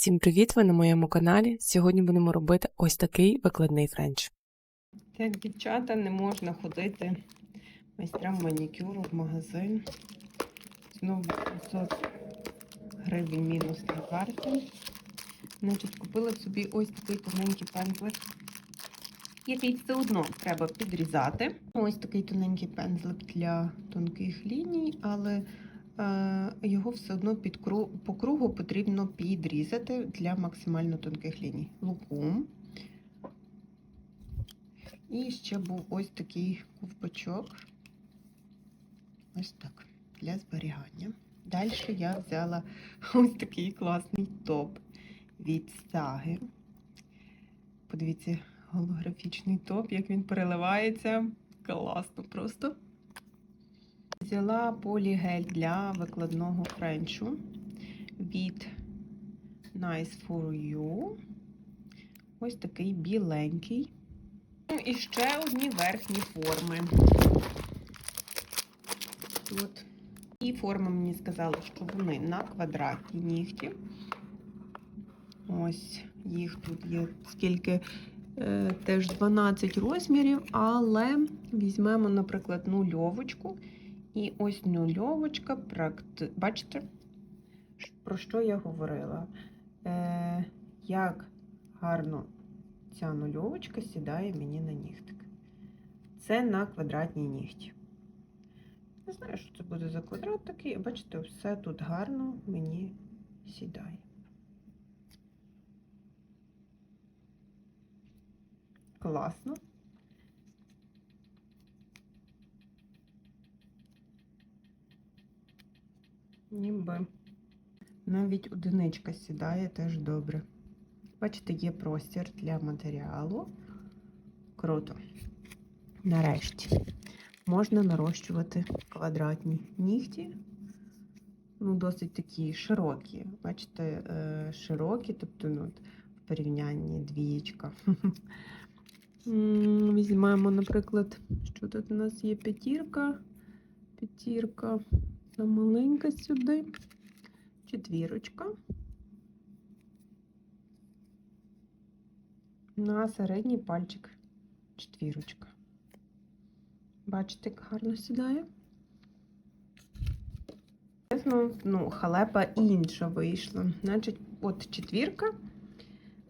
Всім привіт! Ви на моєму каналі. Сьогодні будемо робити ось такий викладний френч. Так, дівчата, не можна ходити майстрам манікюру в магазин. Знову 500 гривень мінус на карті. Значить, купила собі ось такий тоненький пензлик, який все одно треба підрізати. Ось такий тоненький пензлик для тонких ліній, але його все одно під по кругу потрібно підрізати для максимально тонких ліній. Лукум. І ще був ось такий ковпачок. Ось так, для зберігання. Далі я взяла ось такий класний топ від Саги. Подивіться, голографічний топ, як він переливається. Класно просто. Взяла полігель для викладного френчу від Nice for You. Ось такий біленький. Ну, І ще одні верхні форми. От. І форма мені сказала, що вони на квадратні нігті. Ось їх тут є скільки е, теж 12 розмірів, але візьмемо, наприклад, нульовочку. І ось нульовочка, практи... бачите, про що я говорила? Е, Як гарно ця нульовочка сідає мені на нігтик. Це на квадратній нігті. Не знаю, що це буде за квадрат такий. Бачите, все тут гарно мені сідає. Класно. Ніби навіть одиничка сідає теж добре. Бачите, є простір для матеріалу. Круто. Нарешті можна нарощувати квадратні нігті. Ну, досить такі широкі. Бачите, е, широкі, тобто ну, в порівнянні двієчка. Візьмемо, наприклад, що тут у нас є п'ятірка, п'ятірка, маленька сюди, четвірочка. на середній пальчик четвірочка. Бачите, як гарно сідає? Чесно, ну, халепа інша вийшла. Значить, от четвірка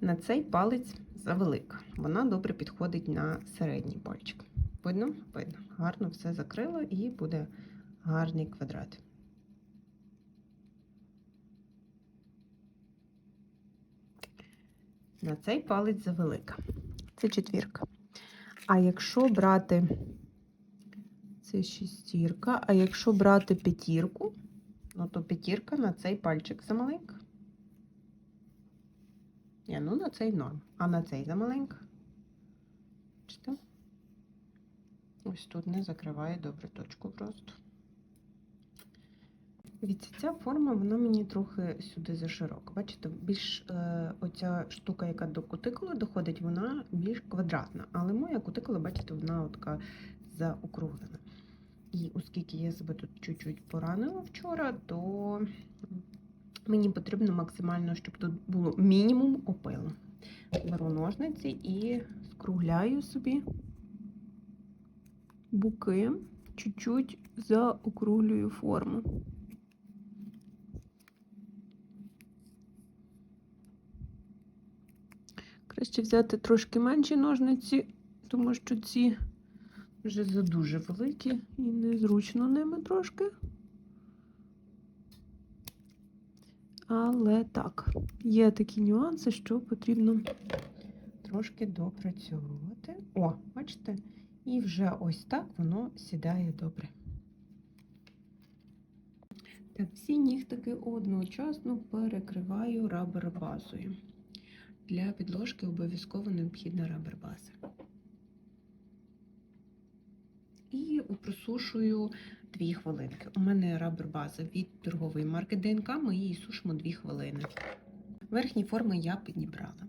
на цей палець завелика. Вона добре підходить на середній пальчик. Видно? Видно. Гарно все закрило і буде гарний квадрат. На цей палець завелика. Це четвірка. А якщо брати це шістірка, а якщо брати п'ятірку, ну то п'ятірка на цей пальчик замаленька. Ні, ну на цей норм. А на цей замаленька. Бачите? Ось тут не закриває добре точку просто. Дивіться, ця форма, вона мені трохи сюди заширока. Бачите, більш е, оця штука, яка до кутикули доходить, вона більш квадратна. Але моя кутикула, бачите, вона така заокруглена. І оскільки я себе тут чуть-чуть поранила вчора, то мені потрібно максимально, щоб тут було мінімум опилу. Беру ножниці і скругляю собі буки, чуть-чуть заокруглюю форму. Краще взяти трошки менші ножниці, тому що ці вже задуже великі і незручно ними трошки. Але так, є такі нюанси, що потрібно трошки допрацьовувати. О, бачите? І вже ось так воно сідає добре. Так, всі нігтики одночасно перекриваю рабер базою. Для підложки обов'язково необхідна рабер база. І просушую 2 хвилинки. У мене рабер база від торгової марки ДНК, ми її сушимо 2 хвилини. Верхні форми я підібрала.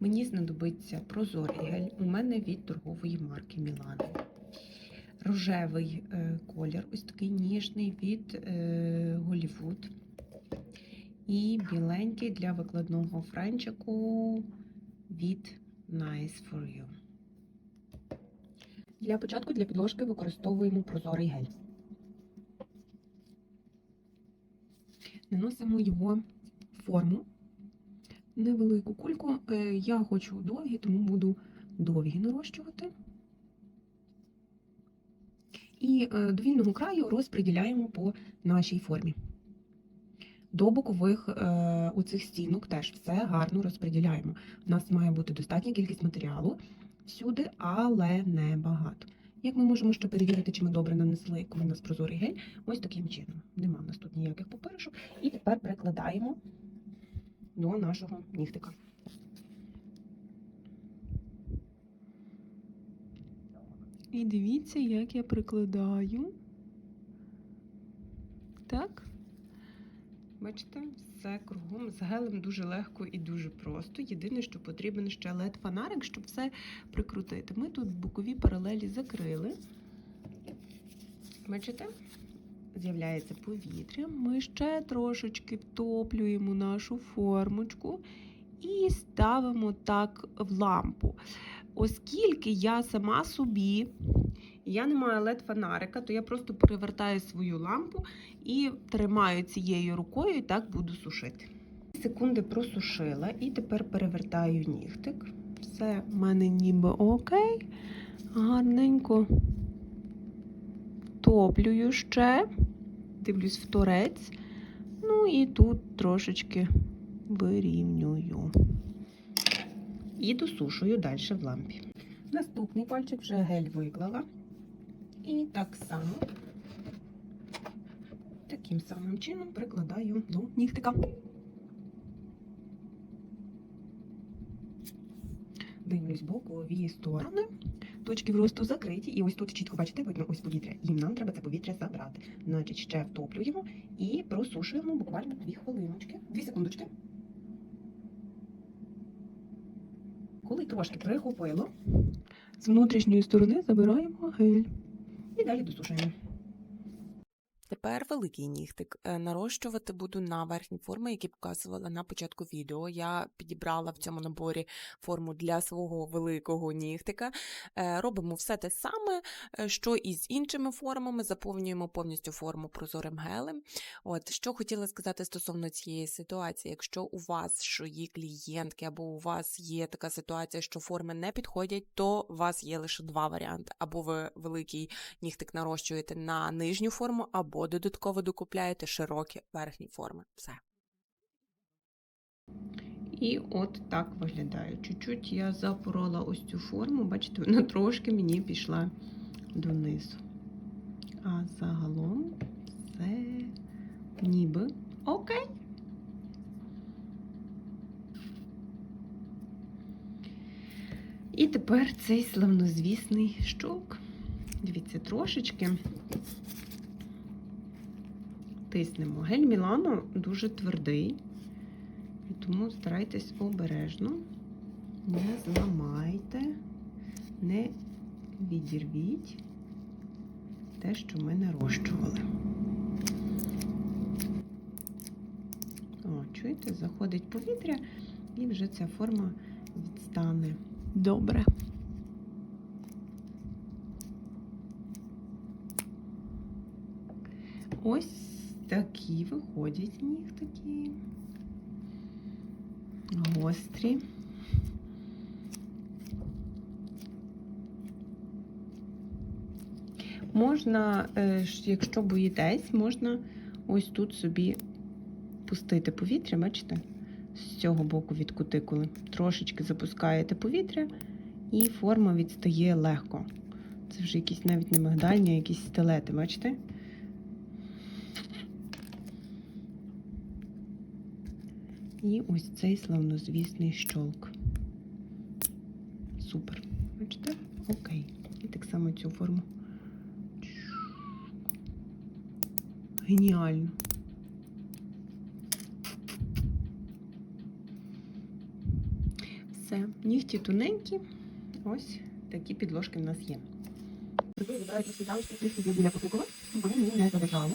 Мені знадобиться прозорий гель. У мене від торгової марки Мілана. Рожевий е, колір, ось такий ніжний від е, Голівуд. І біленький для викладного френчику від Nice for You. Для початку для підложки використовуємо прозорий гель. Наносимо його в форму. Невелику кульку. Е, Я хочу довгі, тому буду довгі нарощувати. І е, до вільного краю розподіляємо по нашій формі. До бокових е, у цих стінок теж все гарно розподіляємо. У нас має бути достатня кількість матеріалу всюди, але не багато. Як ми можемо ще перевірити, чи ми добре нанесли, коли у нас прозорий гель? Ось таким чином. Нема в нас тут ніяких поперешок. І тепер прикладаємо до нашого нігтика. І дивіться, як я прикладаю. Так. Бачите, все кругом з гелем дуже легко і дуже просто. Єдине, що потрібен ще led фонарик, щоб все прикрутити. Ми тут бокові паралелі закрили. Бачите? З'являється повітря. Ми ще трошечки втоплюємо нашу формочку і ставимо так в лампу. Оскільки я сама собі, я не маю led фонарика, то я просто перевертаю свою лампу і тримаю цією рукою, і так буду сушити. Секунди просушила, і тепер перевертаю нігтик. Все в мене ніби окей. Гарненько топлюю ще, дивлюсь в торець. Ну і тут трошечки вирівнюю. І досушую далі в лампі. Наступний пальчик вже гель виклала. І так само, таким самим чином прикладаю до нігтика. Дивлюсь бокові сторони. Точки вросту закриті, і ось тут чітко бачите, видно ось повітря. І нам треба це повітря забрати. Значить, ще втоплюємо і просушуємо буквально 2 хвилиночки, 2 секундочки. Коли трошки прихопило, з внутрішньої сторони забираємо гель. І далі досушуємо. Тепер великий нігтик. Е, Нарощувати буду на верхні форми, які показувала на початку відео. Я підібрала в цьому наборі форму для свого великого нігтика. Е, Робимо все те саме, е, що і з іншими формами. Заповнюємо повністю форму прозорим гелем. От що хотіла сказати стосовно цієї ситуації. Якщо у вас що є клієнтки, або у вас є така ситуація, що форми не підходять, то у вас є лише два варіанти: або ви великий нігтик нарощуєте на нижню форму, або додатково докупляєте широкі верхні форми. Все. І от так виглядає. Чуть-чуть я запорола ось цю форму, бачите, вона трошки мені пішла донизу. А загалом все ніби окей. І тепер цей славнозвісний щолк. Дивіться, трошечки тиснемо. Гель Мілано дуже твердий, тому старайтесь обережно, не зламайте, не відірвіть те, що ми нарощували. О, чуєте, заходить повітря, і вже ця форма відстане добре. Ось такі виходять нігтики. Гострі. Можна, е, якщо боїтесь, можна ось тут собі пустити повітря, бачите? З цього боку від кутикули. Трошечки запускаєте повітря, і форма відстає легко. Це вже якісь навіть не мигдальні, а якісь стилети, бачите? І ось цей славнозвісний щолк. Супер. Бачите? Окей. І так само цю форму. Геніально. Все, нігті тоненькі. Ось такі підложки в нас є. Тепер вибирають світалочки, трішки біля кутикула, вони мені не заважали.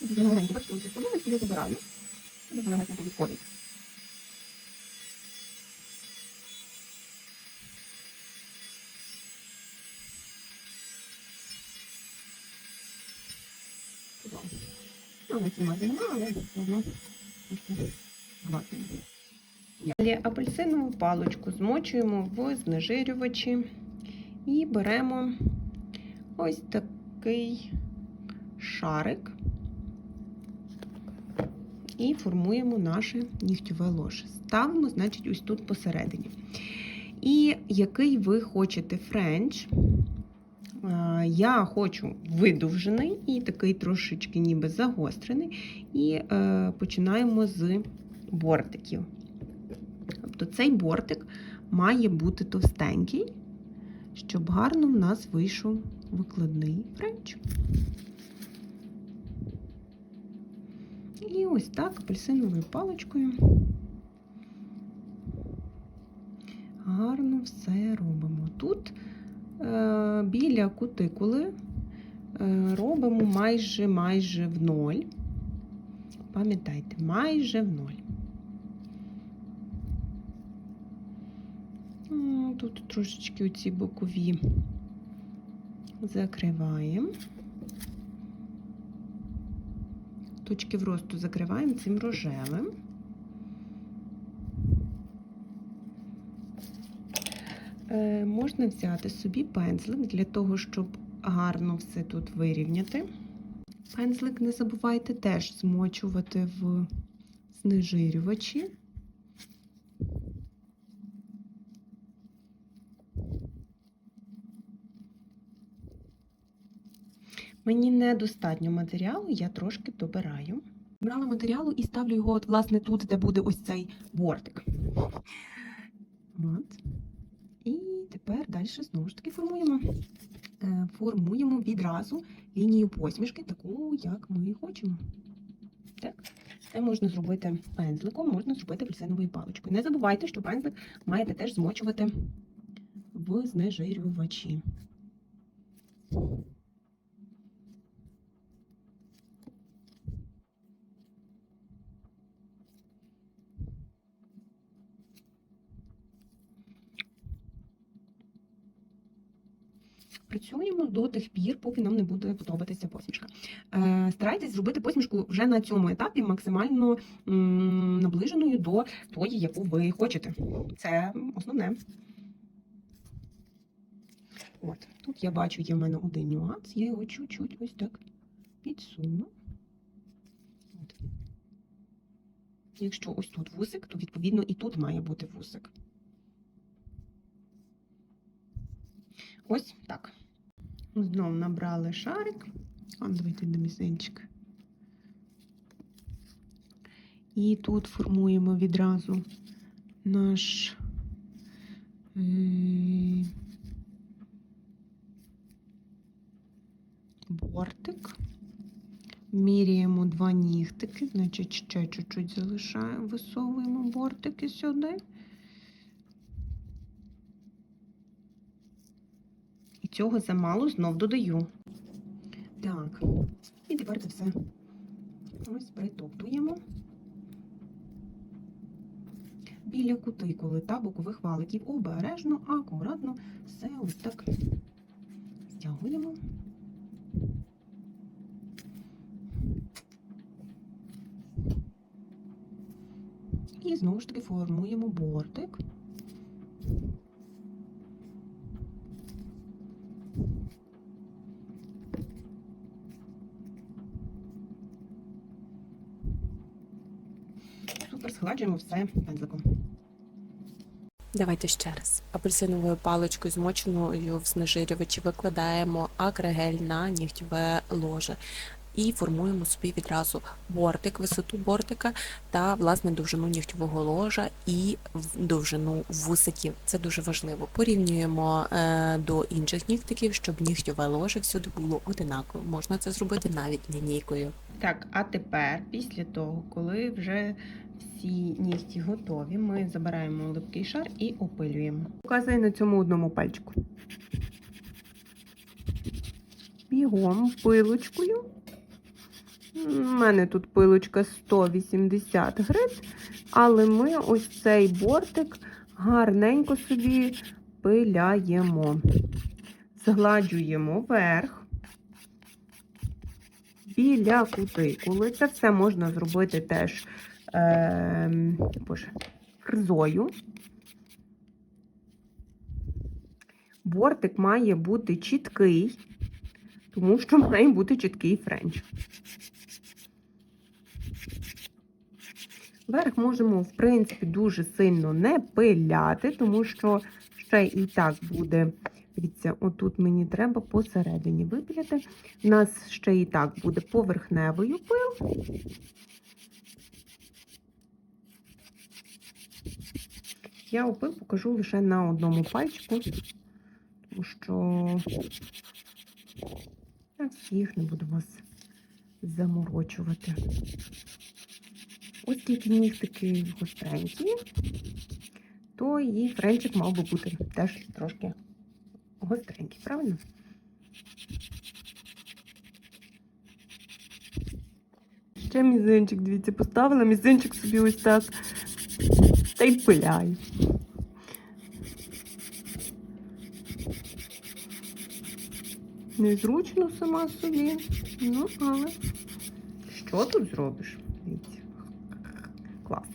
Я маленькі, бачите, ось сподобалось, я забираю. Дуже гарно підходить. Далі апельсинову паличку змочуємо в знежирювачі і беремо ось такий шарик і формуємо наше нігтєве ложе. Ставимо, значить, ось тут посередині. І який ви хочете френч. Я хочу видовжений і такий трошечки ніби загострений. І е, починаємо з бортиків. Тобто цей бортик має бути товстенький, щоб гарно в нас вийшов викладний френч. І ось так апельсиновою паличкою гарно все робимо. Тут е, біля кутикули е, робимо майже майже в ноль. Пам'ятайте, майже в ноль. Тут трошечки оці бокові закриваємо. Точки вросту закриваємо цим рожевим. Е, можна взяти собі пензлик для того, щоб гарно все тут вирівняти. Пензлик не забувайте теж змочувати в знежирювачі. Мені недостатньо матеріалу, я трошки добираю. Брала матеріалу і ставлю його, от, власне, тут, де буде ось цей бортик. От. І тепер далі знову ж таки формуємо. Е, Формуємо відразу лінію посмішки, таку, як ми хочемо. Так? Це можна зробити пензликом, можна зробити апельсиновою паличкою. Не забувайте, що пензлик маєте теж змочувати в знежирювачі. Працюємо до тих пір, поки нам не буде подобатися посмішка. Е, старайтесь зробити посмішку вже на цьому етапі максимально наближеною до тої, яку ви хочете. Це основне. От, тут я бачу, є в мене один нюанс, я його чуть-чуть ось так підсуну. От. Якщо ось тут вусик, то відповідно і тут має бути вусик. Ось так. Знову набрали шарик. А, давайте на мізинчик. І тут формуємо відразу наш е, бортик. Міряємо два нігтики, значить ще чуть-чуть залишаємо, висовуємо бортики сюди. Цього замало знов додаю. Так, і тепер це все ось притоптуємо. Біля кутикули та бокових валиків обережно, акуратно все ось так стягуємо. І знову ж таки формуємо бортик. Супер, все пензликом. Давайте ще раз. Апельсиновою паличкою змоченою в знежирювачі викладаємо акригель на нігтєве ложе. І формуємо собі відразу бортик, висоту бортика та власне довжину нігтєвого ложа і довжину вусиків. Це дуже важливо. Порівнюємо е, до інших нігтиків, щоб нігтєве ложе всюди було одинаково. Можна це зробити навіть лінійкою. Так, а тепер, після того, коли вже всі нігті готові, ми забираємо липкий шар і опилюємо. Показую на цьому одному пальчику. Бігом пилочкою У мене тут пилочка 180 гриць, але ми ось цей бортик гарненько собі пиляємо. Згладжуємо верх. Біля кутикули. Це все можна зробити теж е, боже, фрезою. Бортик має бути чіткий, тому що має бути чіткий френч. Верх можемо, в принципі, дуже сильно не пиляти, тому що ще і так буде. Дивіться, отут мені треба посередині випиляти. У нас ще і так буде поверхневою пил. Я опил покажу лише на одному пальчику, тому що я всіх не буду вас заморочувати. Ось тільки нігтики гостренькі, то і френчик мав би бути теж трошки гостренький, правильно? Ще мізинчик, дивіться, поставила мізинчик собі ось так. Та й пиляю. Незручно сама собі. Ну, але що тут зробиш? Клас.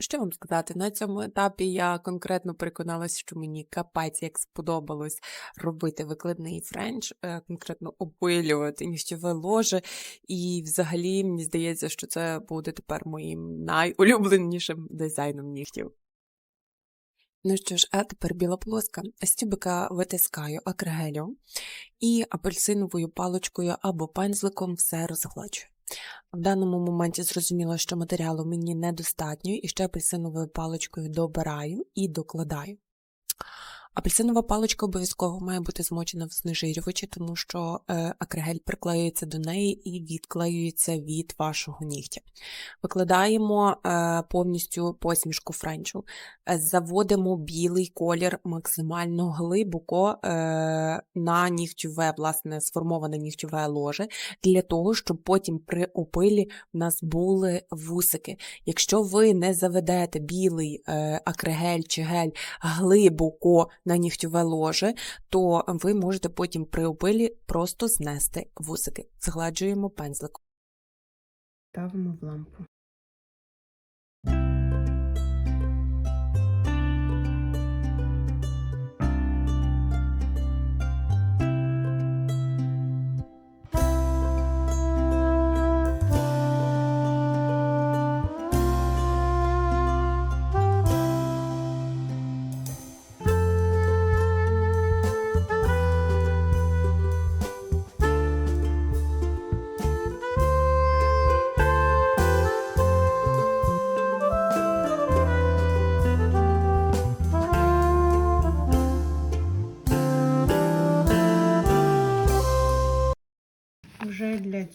Що вам сказати? На цьому етапі я конкретно переконалася, що мені капець як сподобалось робити викладний френч, е, конкретно опилювати нігтєве ложе. І взагалі мені здається, що це буде тепер моїм найулюбленішим дизайном нігтів. Ну що ж, а тепер біла плоска. З витискаю акригелю і апельсиновою паличкою або пензликом все розгладжую. В даному моменті зрозуміло, що матеріалу мені недостатньо, і ще апельсиновою паличкою добираю і докладаю. Апельсинова паличка обов'язково має бути змочена в знежирювачі, тому що е, акригель приклеюється до неї і відклеюється від вашого нігтя. Викладаємо е, повністю посмішку френчу, Е, заводимо білий колір максимально глибоко на нігтєве, власне, сформоване нігтєве ложе, для того, щоб потім при опилі в нас були вусики. Якщо ви не заведете білий акригель чи гель глибоко на нігтюве ложе, то ви можете потім при опилі просто знести вусики. Згладжуємо пензлик. Ставимо в лампу.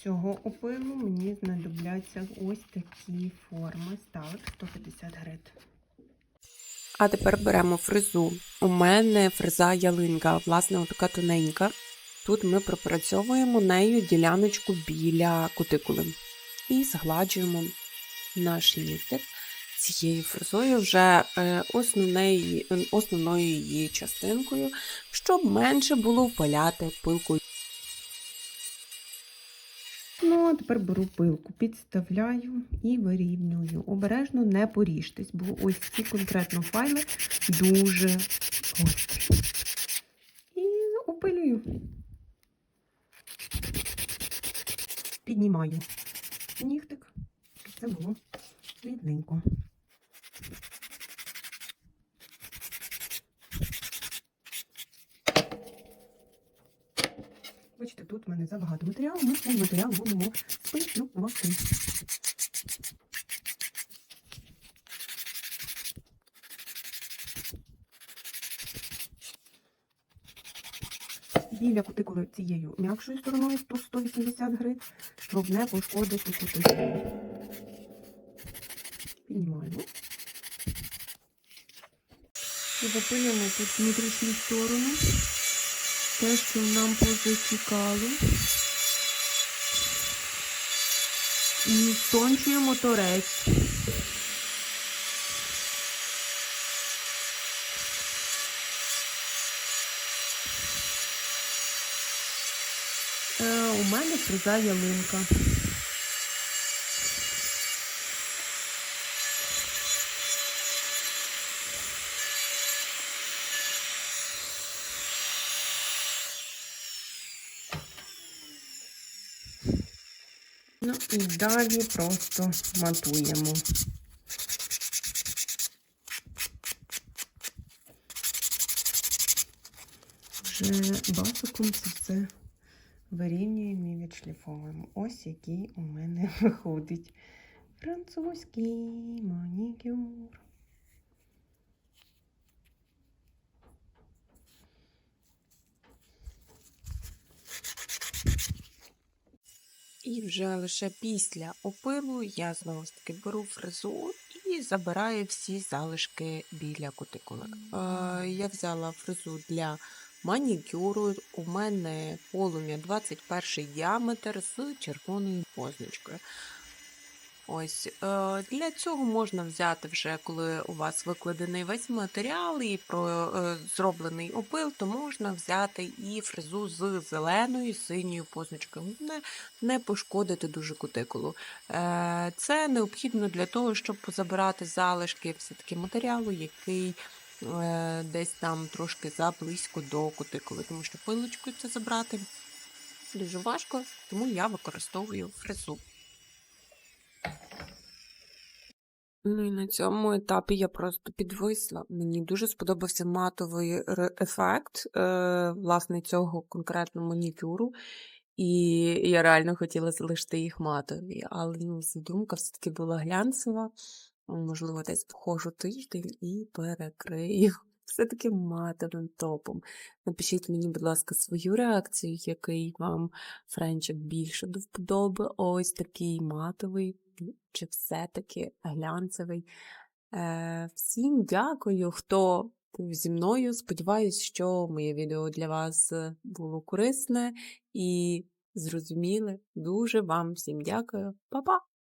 Цього опилу мені знадобляться ось такі форми. Ставок 150 гривень. А тепер беремо фрезу. У мене фреза ялинка, власне, така тоненька. Тут ми пропрацьовуємо нею діляночку біля кутикули. І згладжуємо наш нігтик цією фрезою вже е, основнеї, основною її частинкою, щоб менше було впаляти пилку. Ну, а тепер беру пилку, підставляю і вирівнюю. Обережно не поріжтесь, бо ось ці конкретно файли дуже гострі. І опилюю. Піднімаю нігтик, це було рівненько. Бачите, тут в мене забагато матеріалу, ми цей матеріал будемо спилювати. Біля кутикули цією м'якшою стороною 100-180 гривень, щоб не пошкодити кутикулу. Піднімаємо. І запилюємо тут внутрішню сторону. Те, що нам позатікало. І втончуємо торець. Е, у мене приза ялинка. Ну і далі просто матуємо. Вже базиком це вирівнюємо і відшліфовуємо. Ось який у мене виходить французький манікюр. І вже лише після опилу я знову ж таки беру фрезу і забираю всі залишки біля кутикули. Е, я взяла фрезу для манікюру. У мене полум'я 21 діаметр з червоною позначкою. Ось е, для цього можна взяти вже, коли у вас викладений весь матеріал і про е, зроблений опил, то можна взяти і фрезу з зеленою синьою позначкою. Не, не пошкодити дуже кутикулу. Е, це необхідно для того, щоб позабирати залишки все-таки матеріалу, який десь там трошки заблизько до кутикули, тому що пилочкою це забрати дуже важко, тому я використовую фрезу. Ну і на цьому етапі я просто підвисла. Мені дуже сподобався матовий ефект е, власне цього конкретного манікюру. І я реально хотіла залишити їх матові, але ну, задумка все-таки була глянцева. Можливо, десь похожу тиждень і перекрию. Все-таки матовим топом. Напишіть мені, будь ласка, свою реакцію, який вам френчик більше до вподоби. Ось такий матовий, чи все-таки глянцевий. Е, всім дякую, хто був зі мною. Сподіваюсь, що моє відео для вас е, було корисне і зрозуміле. Дуже вам всім дякую. Па-па!